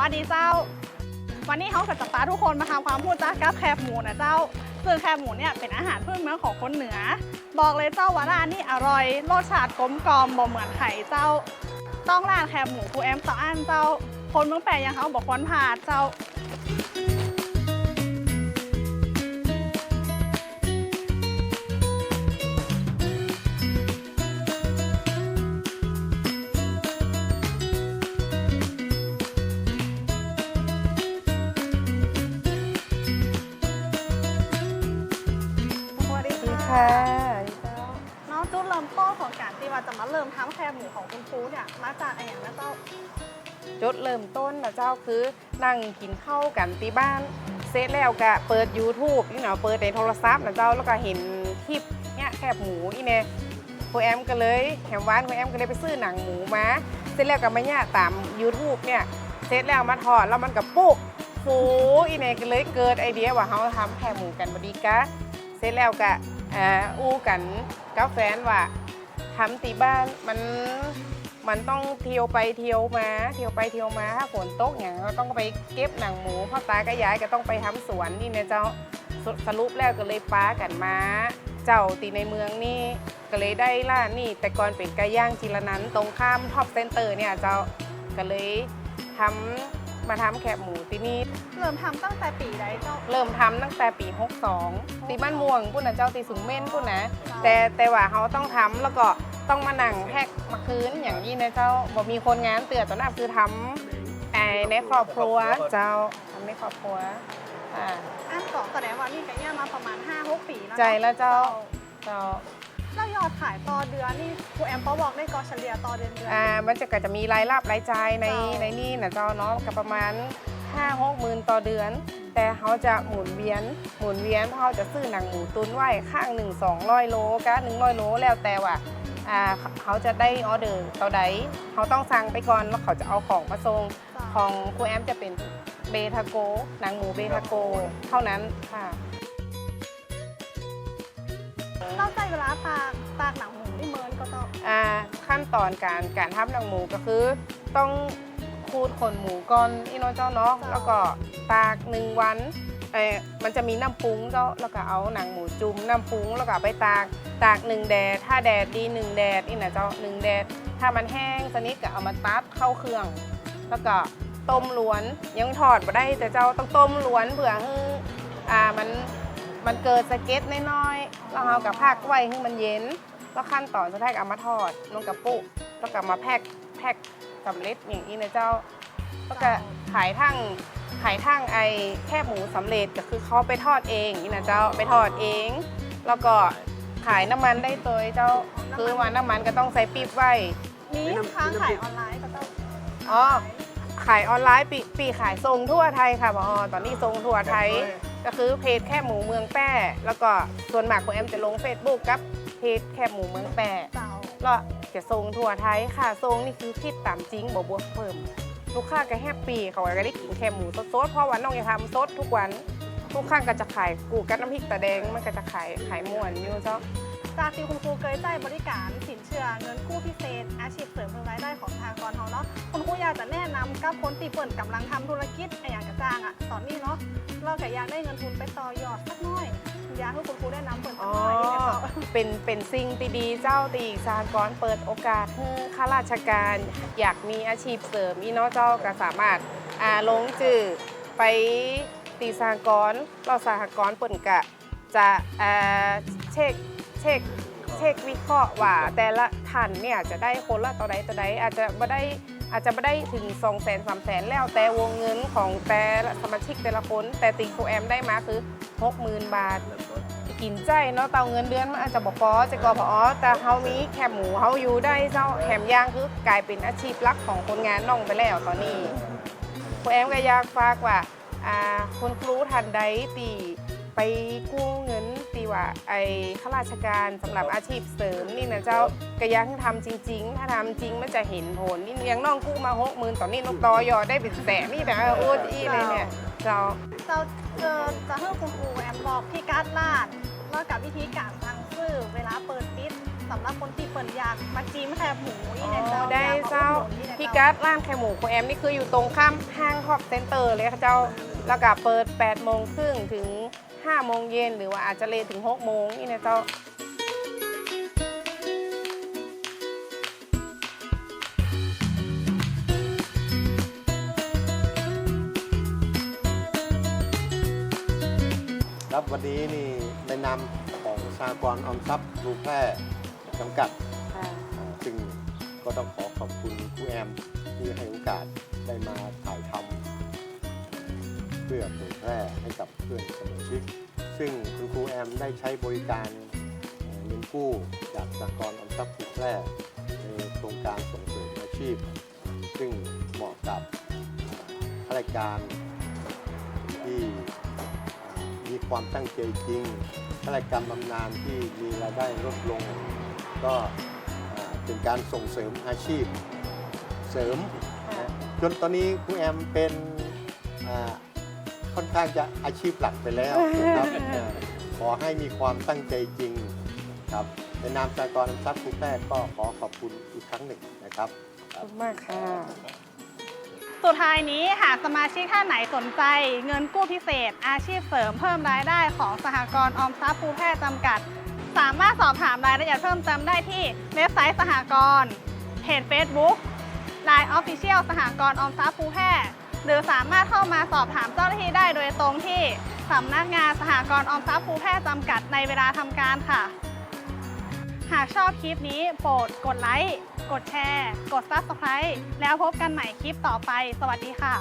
วัสดีเจ้า วันนี้เขากับจะพาทุกคนมาทำความพูดจ้ากับแคบหมูนะเจ้าซึ่งแคบหมูเนี่ยเป็นอาหารพื้นเมืองของคนเหนือ บอกเลยเจ้าว่าร้านนี้อร่อยรสชาติกลมกล่อมบ่เหมือนไข่เจ้า ต้องร้านแคบหมูครูแอมต่ออันเจ้า คนเมืองแปรยังเขาบอกควรผ่าเจ้า ค่ะน้องจุดเริ่มต้นของการที่ว่าจะมาเริ่มทำแคบหมูของคุณครูเนี่ยมาจากอะไรอย่างนะเจ้าจุดเริ่มต้นนะเจ้าคือนั่งกินข้าวกันที่บ้านเสร็จแล้วก็เปิด YouTube นี่เนาะเปิดในโทรศัพท์นะเจ้าแล้วก็เห็นคลิปเนี่ยแคบหมูอีเนี่ยครูแอมก็เลยแถมวานครูแอมก็เลยไปซื้อหนังหมูมาเสร็จแล้วก็มาเนี่ยตาม YouTube เนี่ยเสร็จแล้วมาทอดแล้วมันก็ปุ๊บฟูอีเนี่ยก็เลยเกิดไอเดียว่าเขาทำแคบหมูกันบดีกะเสร็จแล้วก็ อ่าอู้กันกับแฟนว่าทำตีบ้านมันมันต้องเที่ยวไปเที่ยวมา เที่ยวไปเที่ยวมาถ้าฝนตกอย่างก็ต้องไปเก็บหนังหมูพ่อตาก็ย้ายก็ต้องไปทำสวนนี่นะเจ้าสสรุปแล้วก็เลยป้ากันมาเจ้าตีในเมืองนี่ก็เลยได้ล่านนี่ แต่ก่อนเป็นไก่ย่างจิรนันตรงข้ามท็อปเซ็นเตอร์เนี่ยเจ้าก็เลยทำ มาทำแคบหมูที่นี่ เริ่มทำตั้งแต่ปีใดเจ้า เริ่มทำตั้งแต่ปี 62ตีบ้านม่วงปุ่นนะเจ้าตีสูงเม่นปุ่นนะ แต่แต่ว่าเขาต้องทำแล้วก็ต้องมานั่งแหกมาคืนอย่างนี้นะเจ้าบอกมีคนงานเตือนตอนนั้นคือทำไอ้ในครอบครัวเจ้าทำในครอบครัวอ่า อันก่อนแสดงว่านี่ก็ย่างมาประมาณ5-6ปีแล้วเนอะใจแล้วเจ้า เจ้า เจ้ายอดขายต่อเดือนนี่ครูแอมเปาบอกได้กอเฉลี่ยต่อเดือนเดือน อ่ามันจะก็จะมีรายรับรายจ่ายในเจ้า ในนี่นะเจ้าเนาะก็ประมาณ5 6หมื่นต่อเดือน แต่เขาจะหมุนเวียนหมุนเวียนเพราะเขาจะซื้อหนังหมูตุนไว้ข้างหนึ่งสองร้อยโลก็หนึ่งร้อยโลแล้วแต่ว่าอ่าเขาเขาจะได้ออเดอร์ต่อใดเขาต้องสั่งไปก่อนแล้วเขาจะเอาของมาส่งเจ้าของครูแอมจะเป็นเบทาโกหนังหมูเบทาโก เท่านั้นค่ะ เราใจเวลาตากตากหนังหมูนี่เมินก็เจ้าอ่าขั้นตอนการการทำหนังหมูก็คือ ต้องขูดขนหมูก่อนอีโนเจ้าเนาะแล้วก็ตากหนึ่งวันเอ่อมันจะมีน้ำปรุงเจ้าแล้วก็เอาหนังหมูจุ่มน้ำปรุงแล้วก็เอาไปตากตากหนึ่งแดดถ้าแดดดีหนึ่งแดดนี่นะเจ้าหนึ่งแดดถ้ามันแห้งสนิทก็เอามาตัดเข้าเครื่อง แล้วก็ต้มล้วนยังทอดมาได้แต่เจ้าต้องต้มล้วนเผื่อให้อ่ามัน มันเกิดสะเก็ดน้อยๆแล้วเอากับพักไว้ให้มันเย็น แล้วขั้นตอนสุดท้ายก็เอามาทอดลงกับปุแล้วก็มาแพ็คแพ็คสำเร็จอย่างนี้นะเจ้า แล้วก็ขายทั้งขายทั้งไอ้แคบหมูสำเร็จก็คือเขาไปทอดเองนี่นะเจ้าไปทอดเอง แล้วก็ขายน้ำมันได้ตัวเจ้าคือว่าน้ำมันก็ต้องใส่ปี๊บไว้มีค้างขายออนไลน์ก็เจ้าอ๋อขายออนไลน์ปีปีขายทรงทั่วไทยค่ะบอตอนนี้ทรงทั่วไทย ก็คือเพจแค่หมูเมืองแป้แล้วก็ส่วนมากของแอมจะลง Facebook กับเพจแค่หมูเมืองแป้เจ้าแล้วจะทรงทั่วไทยค่ะทรงนี่คือคิดตามจริงบ่บวกเพิ่ม ลูกค้าก็แฮปปี้เขาก็ได้กินแค่หมูสดๆเพราะว่าน้องจะทำสดทุกวันทุกครั้งก็จะขายกูกับน้ำพริกตาแดงมันก็จะขายขายม่วนอยู่เจ้าจากที่คุณครูเคยใจบริการสินเชื่อเงินกู้พิเศษ อาชีพเสริมเพิ่มรายได้ของทางกรเขาเนาะคุณครูอยากจะแนะนำกับคนที่เปิดกำลังทำธุรกิจอะไรอย่างกระจ้างอะตอนนี้เนาะ เราก็อยากได้เงินทุนไปต่อยอดสักหน้อย อยากให้คุณครูได้นำเปิดสักหน่อยไมเจ้า เป็นเป็นสิ่งที่ดีเจ้าตีสากรณ์เปิดโอกาสให้ข้าราชการอยากมีอาชีพเสริมอีเน้อเจ้าก็สามารถอ่าลงจื่อไปตีสากรณ์เราสหกรณ์เปิ่นกะจะอ่าเช็คเช็คเช็ควิเคราะห์ว่าแต่ละท่านเนี่ยจะได้คนละต่อใดต่อใดอาจจะไม่ได้ อาจจะไม่ได้ถึง2 0 0 0 0 0 3 0 0 0 0 แล้วแต่วงเงินของแต่ละสมาชิกแต่ละคน แต่ติงโคแอมได้มาคือ 60,000 บาทกินใจเนาะเตาเงินเดือนมันอาจจะบอกพอจะกอพอแต่เฮามีแคบหมูเฮาอยู่ได้เจ้าแคมย่างคือกลายเป็นอาชีพหลักของคนงานน้องไปแล้วตอนนี้โคแอมก็อยากฝากว่าอ่าคนครูทันใดตีไปกู้ง ว่าไอ้ข้าราชการสำหรับอาชีพเสริมนี่นะเจ้าก็อยังทำจริง ๆ ถ้าทำจริงมันจะเห็นผลนี่อยังน้องกู้มาหกหมื่นตอนนี้น้องตอยอดได้เป็นแสนนี่นะโอ้ยเลยเนี่ยเจ้าเราเจอจะให้คุณครูแอมบอกพี่การ์ดลาดแล้วกับวิธีการทางซื้อเวลาเปิดปิดสำหรับคนที่เปิดอยากมาจิ้มแคบหมูนี่อ๋นะเจ้าอได้อยกมเจ้าอุดหนุนนี่นะพี่เจ้ากัสร้านไข่หมูโคแอมนี่คืออยู่ตรงข้ามห้างฮอปเซ็นเตอร์เลยค่ะเจ้าแล้วก็เปิด8โมงครึ่งถึง 5โมงเย็นหรือว่าอาจจะเลทถึง6โมงนี่นะเจ้าครับวันนี้นี่ในนามของสหกรณ์ออมทรัพย์รูแพร่จำกัดค่ะอ่าซึ่งก็ต้องขอขอบคุณครูแอมที่ให้โอกาสได้มาถ่ายทำเพื่อเผยแพร่ให้กับเพื่อนสมาชิก ซึ่งคุณครูแอมได้ใช้บริการเงินกู้จากสหกรณ์ออมทรัพย์รูแพร่ในโครงการส่งเสริมอาชีพ ซึ่งเหมาะกับข้าราชการที่มีความตั้งใจจริงข้าราชการบำนาญที่มีรายได้ลดลง ก็เป็นการส่งเสริมอาชีพเสริมจนตอนนี้ครูแอมเป็น ค่อนข้างจะอาชีพหลักไปแล้วนะครับอ่าขอให้มีความตั้งใจจริงครับในนามสากรณ์น้ำซักครูแพทย์ก็ขอขอบคุณอีกครั้งหนึ่งนะครับ ขอบคุณมากค่ะ สุดท้ายนี้หากสมาชิกท่านไหนสนใจ เงินกู้พิเศษ อาชีพเสริมเพิ่มรายได้ของสหกรณ์ออมทรัพย์ภูแพทย์จำกัด สามารถสอบถามรายละเอียดเพิ่มเติมได้ที่เว็บไซต์สหกรณ์เพจ Facebook Line Official สหกรณ์ออมทรัพย์ภูแพทย์ หรือสามารถเข้ามาสอบถามเจ้าหน้าที่ได้โดยตรงที่สำนักงานสหกรณ์ออมทรัพย์ภูแพทย์จำกัดในเวลาทำการค่ะ หากชอบคลิปนี้โปรดกดไลค์ กดแชร์ กด Subscribe แล้วพบกันใหม่คลิปต่อไป สวัสดีค่ะ